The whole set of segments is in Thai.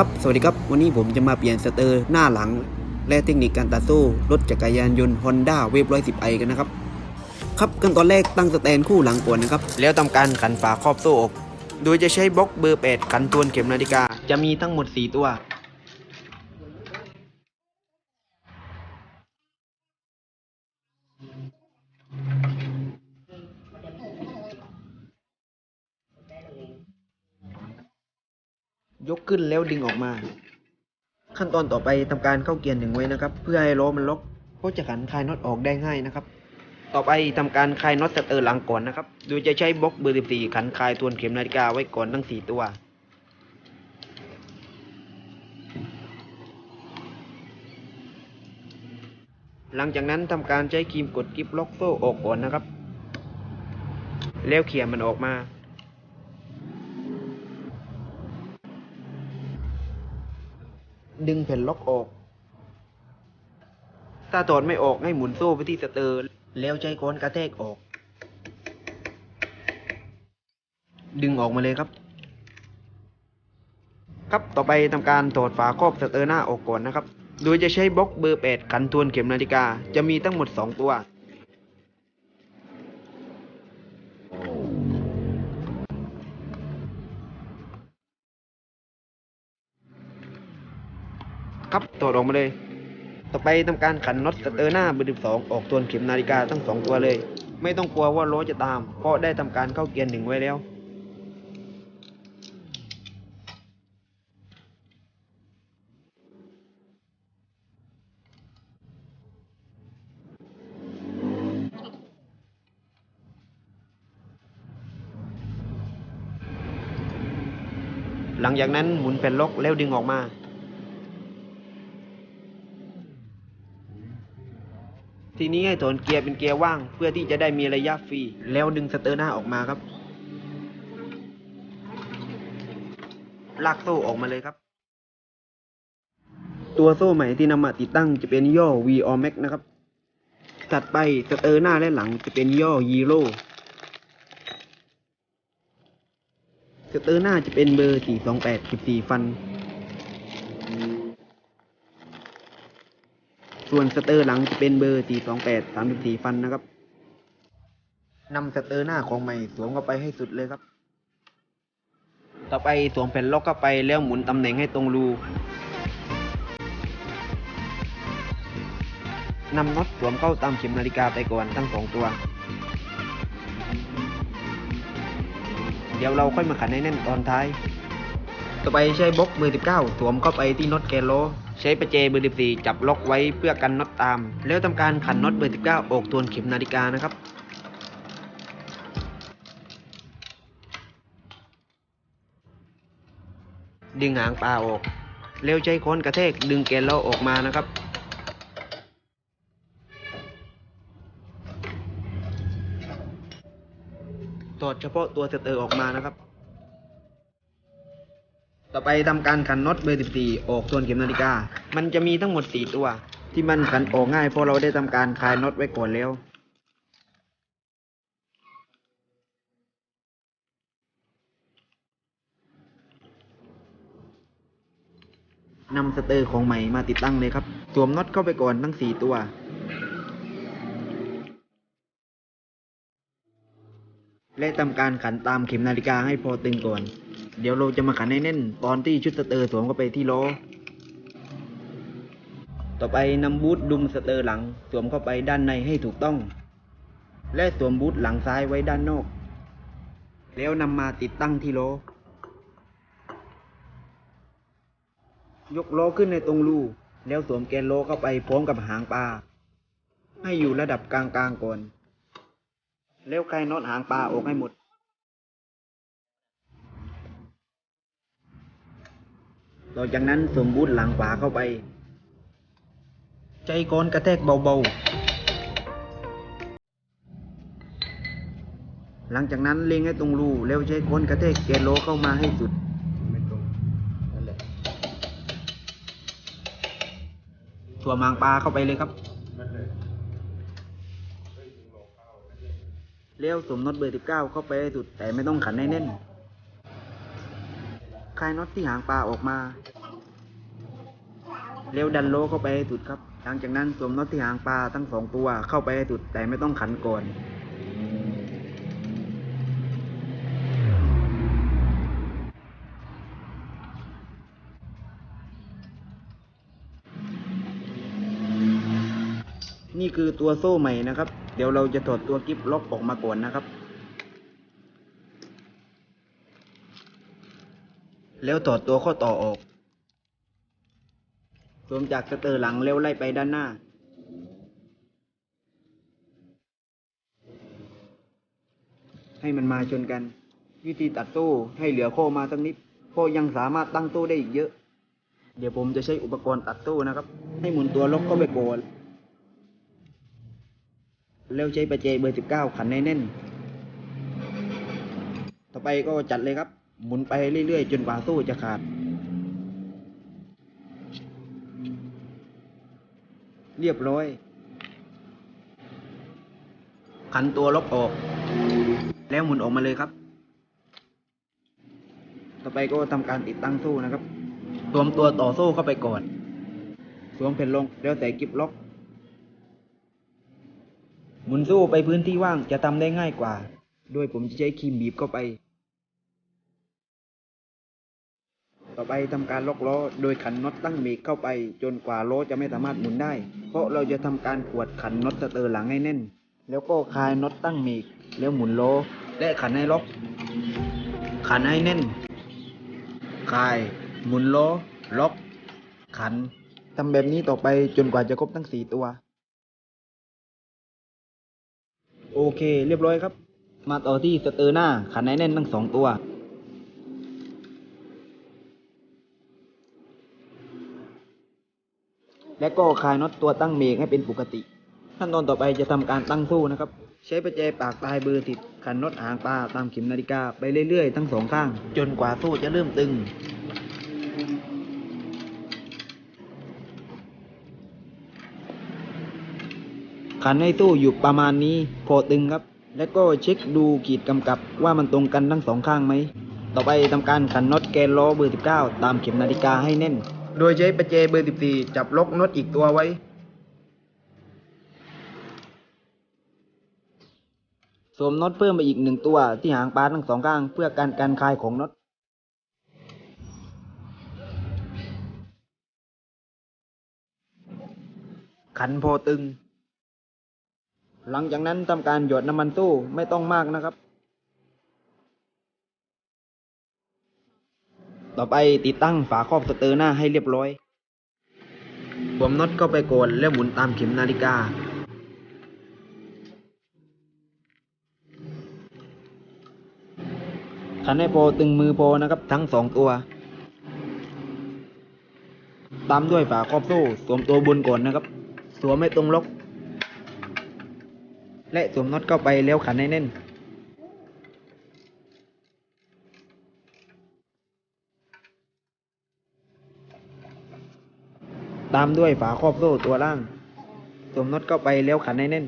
ครับ สวัสดีครับ วันนี้ผมจะมาเปลี่ยนสเตอร์หน้าหลัง และเทคนิคการตัดโซ่รถจักรยานยนต์ Honda Wave 110 i กันนะครับ ครับขั้นตอนแรกตั้งสแตนคู่หลังก่อนนะครับ แล้วทำการขันฝาครอบโซ่ออก โดยจะใช้บล็อกเบอร์ 8 ขันทวนเข็มนาฬิกา จะมีทั้งหมด 4 ตัว ยกขึ้นแล้วดึงออกมา ขั้นตอนต่อไปทำการเข้าเกียร์หนึ่งไว้นะครับ เพื่อให้ล้อมันล็อกเพราะจะขันคลายน็อตออกได้ง่ายนะครับ ต่อไปทำการคลายน็อตสเตอร์หลังก่อนนะครับ โดยจะใช้บล็อกเบอร์14ขันคลายทวนเข็มนาฬิกาไว้ก่อนทั้ง4ตัวหลังจากนั้นทำการใช้ครีมกดกิฟล็อกโซ่ออกก่อนนะครับ แล้วเขี่ยมันออกมา ดึงแผ่นล็อกออก ถ้าถอดไม่ออกให้หมุนโซ่ไปที่สเตอร์แล้วใช้ค้อนกระแทกออก ดึงออกมาเลยครับ ครับต่อไปทำการถอดฝาครอบสเตอร์หน้าออกก่อนนะครับ โดยจะใช้บล็อกเบอร์8ขันทวนเข็มนาฬิกา จะมีทั้งหมด 2 ตัว ครับถอดออกมาเลย ต่อไปทำการขันน็อตสเตอร์หน้าเบอร์12ออกทวนเข็มนาฬิกาทั้งสองตัวเลย ไม่ต้องกลัวว่าล้อจะตาม เพราะได้ทำการเข้าเกียร์หนึ่งไว้แล้ว หลังจากนั้นหมุนแผ่นล็อกแล้วดึงออกมา ทีนี้ให้ถอนเกียร์เป็นเกียร์ว่าง เพื่อที่จะได้มีระยะฟรี แล้วดึงสเตอร์หน้าออกมาครับ ลากโซ่ออกมาเลยครับ ตัวโซ่ใหม่ที่นำมาติดตั้งจะเป็นย่อ V o Max นะครับ ถัดไปสเตอร์หน้าและหลังจะเป็นย่อ Euro สเตอร์หน้าจะเป็นเบอร์ 428 14 ฟัน ส่วนสเตอร์หลังเป็นเบอร์ 428 34 ฟันนะครับนำสเตอร์หน้าของใหม่สวมเข้าไปให้สุดเลยครับ ต่อไปสวมแผ่นล็อกเข้าไปแล้วหมุนตำแหน่งให้ตรงรูนำน็อตสวมเข้าตามเข็มนาฬิกาไปก่อนทั้งสองตัว เดี๋ยวเราค่อยมาขันให้แน่นตอนท้าย ต่อไปใช้บล็อกเบอ19 สวมเข้าไปที่น็อตแกนโล ใช้ประแจเบอร์14จับล็อกไว้เพื่อกันน็อตตาม แล้วทำการขันน็อตเบอร์19ออกทวนเข็มนาฬิกานะครับดึงหางปลาออก แล้วใช้ค้อนกระแทกดึงแกนโลออกมานะครับถอดเฉพาะตัวสเตอร์ออกมานะครับ ต่อไปทำการขันน็อตเบอร์ 14 ออกส่วนเข็มนาฬิกา มันจะมีทั้งหมด 4 ตัว ที่มันขันออกง่ายเพราะเราได้ทำการคลายน็อตไว้ก่อนแล้ว นำสเตอร์ของใหม่มาติดตั้งเลยครับ สวมน็อตเข้าไปก่อนทั้ง 4 ตัวและทำการขันตามเข็มนาฬิกาให้พอตึงก่อน เดี๋ยวเราจะมาขันให้แน่น ตอนที่ชุดสเตอร์สวมเข้าไปที่ล้อ ต่อไปนำบูทดุมสเตอร์หลังสวมเข้าไปด้านในให้ถูกต้อง และสวมบูทหลังซ้ายไว้ด้านนอก แล้วนำมาติดตั้งที่ล้อยกล้อขึ้นในตรงรูแล้วสวมแกนล้อเข้าไปพร้อมกับหางปลาให้อยู่ระดับกลางๆก่อน แล้วคลายน็อตหางปลาออกให้หมด ต่อจากนั้นสวมบูทหลังขวาเข้าไป ใจก้อนกระแทกเบาๆ หลังจากนั้นเล็งให้ตรงรูแล้วใช้ก้อนกระแทกแกนโลเข้ามาให้สุดไม่ตรงนั่นแหละถั่วมางปลาเข้าไปเลยครับเลยแล้วสมน็อตเบอร์สิบเก้าเข้าไปให้สุดแต่ไม่ต้องขันให้แน่น คลายน็อตที่หางปลาออกมา แล้วดันโลเข้าไปให้สุดครับ หลังจากนั้นสวมน็อตที่หางปลาทั้งสองตัวเข้าไปให้สุดแต่ไม่ต้องขันก่อนนี่คือตัวโซ่ใหม่นะครับ เดี๋ยวเราจะถอดตัวกิฟล็อกออกมาก่อนนะครับ แล้วถอดตัวข้อต่อออกสวมจากสเตอร์หลังแล้วไล่ไปด้านหน้า ให้มันมาชนกัน วิธีตัดโซ่ให้เหลือโค้มาสักนิดโค้ยังสามารถตั้งโซ่ได้อีกเยอะ เดี๋ยวผมจะใช้อุปกรณ์ตัดโซ่นะครับ ให้หมุนตัวล็อกเข้าไปก่อนแล้วใช้ประแจเบอร์สิบเก้าขันให้แน่นต่อไปก็จัดเลยครับ หมุนไปเรื่อยๆ จนกว่าโซ่จะขาด เรียบร้อย ขันตัวล็อกออก แล้วหมุนออกมาเลยครับ ต่อไปก็ทำการติดตั้งโซ่นะครับสวมตัวต่อโซ่เข้าไปก่อน สวมแผ่นลงแล้วแต่กิบล็อก หมุนโซ่ไปพื้นที่ว่างจะทำได้ง่ายกว่า โดยผมจะใช้ครีมบีบเข้าไป ต่อไปทำการล็อกล้อโดยขันน็อตตั้งเบรกเข้าไป จนกว่าล้อจะไม่สามารถหมุนได้ เพราะเราจะทำการขวดขันน็อตสเตอร์หลังให้แน่น แล้วก็คลายน็อตตั้งเบรกแล้วหมุนล้อและขันให้ล็อก ขันให้แน่นคลายหมุนล้อล็อก ขันทำแบบนี้ต่อไปจนกว่าจะครบทั้งสี่ตัว โอเค เรียบร้อยครับ มาต่อที่สเตอร์หน้าขันให้แน่นทั้งสองตัว และก็คลายน็อตตัวตั้งเมกให้เป็นปกติ ขั้นตอนต่อไปจะทำการตั้งสู้นะครับ ใช้ประแจปากปลายเบอร์ติดขันน็อตหางปลาตามเข็มนาฬิกาไปเรื่อยๆ ทั้งสองข้าง จนกว่าสู้จะเริ่มตึง ขันให้ตู้อยู่ประมาณนี้พอตึงครับ แล้วก็เช็คดูขีดกำกับว่ามันตรงกันทั้งสองข้างไหม ต่อไปทำการขันน็อตแกนล้อเบอร์ 19 ตามเข็มนาฬิกาให้แน่น โดยใช้ประแจเบอร์ 14 จับล็อกน็อตอีกตัวไว้ สวมน็อตเพิ่มไปอีกหนึ่งตัวที่หางปลาทั้งสองข้างเพื่อการการคลายของน็อตขันพอตึง หลังจากนั้นทำการหยดน้ำมันตู้ไม่ต้องมากนะครับ ต่อไปติดตั้งฝาครอบสเตอร์หน้าให้เรียบร้อยสวมน็อตเข้าไปก่อนแล้วหมุนตามเข็มนาฬิกา ขันให้พอตึงมือพอนะครับทั้งสองตัว ตามด้วยฝาครอบโซ่สวมตัวบนก่อนนะครับ สวมไม่ตรงล็อก และสวมน็อตเข้าไปแล้วขันให้แน่น ตามด้วยฝาครอบโซ่ตัวล่างสวมน็อตเข้าไปแล้วขันให้แน่น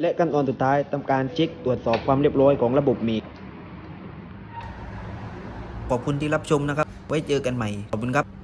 และขั้นตอนสุดท้ายทำการเช็คตรวจสอบความเรียบร้อยของระบบมกขอบคุณที่รับชมนะครับ ไว้เจอกันใหม่ ขอบคุณครับ